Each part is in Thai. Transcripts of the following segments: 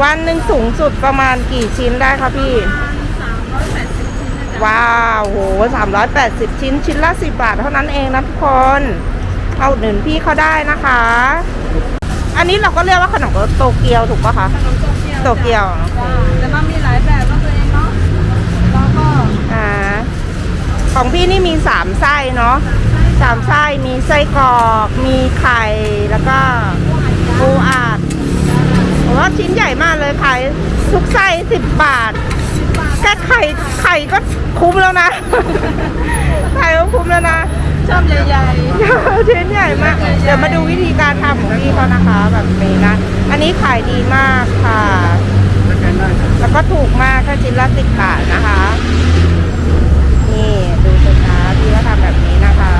วันหนึ่งสูงสุดประมาณกี่ชิ้นได้คะพี่ ว้าวโหสามร้อยแปดสิบชิ้น ชิ้นละสิบบาทเท่านั้นเองนะทุกคน เอาหนึ่งพี่เขาได้นะคะ อันนี้เราก็เรียกว่าขนมโตเกียวถูกปะคะ ขนมโตเกียวโตเกียวโอเคแต่มันมีหลายแบบนะตัวเองเนาะ แล้วก็ อ่า ของพี่นี่มีสามไส้เนาะสามไส้มีไส้กรอก มีไข่ แล้วก็ปูอัดผม ว่าชิ้นใหญ่มากเลยขายทุกไส้สิบบาทแค่ไข่ไข่ก็คุ้มแล้วนะ ไข่ก็คุ้มแล้วนะชอบใหญ่ชิ้นใหญ่มาก เดี๋ยวมาดูวิธีการทำของพี่เขานะคะ แบบนี้นะ อันนี้ขายดีมากค่ะ แล้วก็ถูกมากแค่ชิ้นละสิบบาทนะคะ นี่ดูสิคะพี่ก็ทำแบบนี้นะคะ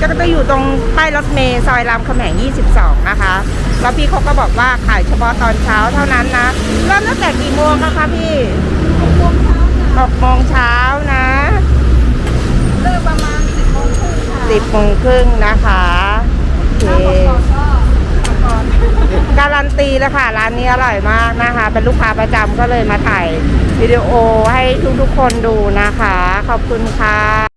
ก็จะอยู่ตรงป้ายรถเมล์ซอยรามคำแหง 22 นะคะ แล้วพี่เขาก็บอกว่าขายเฉพาะตอนเช้าเท่านั้นนะ เริ่มตั้งแต่กี่โมงคะพี่6โมงเช้านะๆเลิกประมาณสิบโมงครึ่งค่ะ10โมงครึ่งนะคะโอถ้าเคบอกก่อนก็ก่อนการันตีแล้วค่ะ ร้านนี้อร่อยมากนะคะ เป็นลูกค้าประจำก็เลยมาถ่ายวิดีโอให้ทุกๆคนดูนะคะ ขอบคุณค่ะ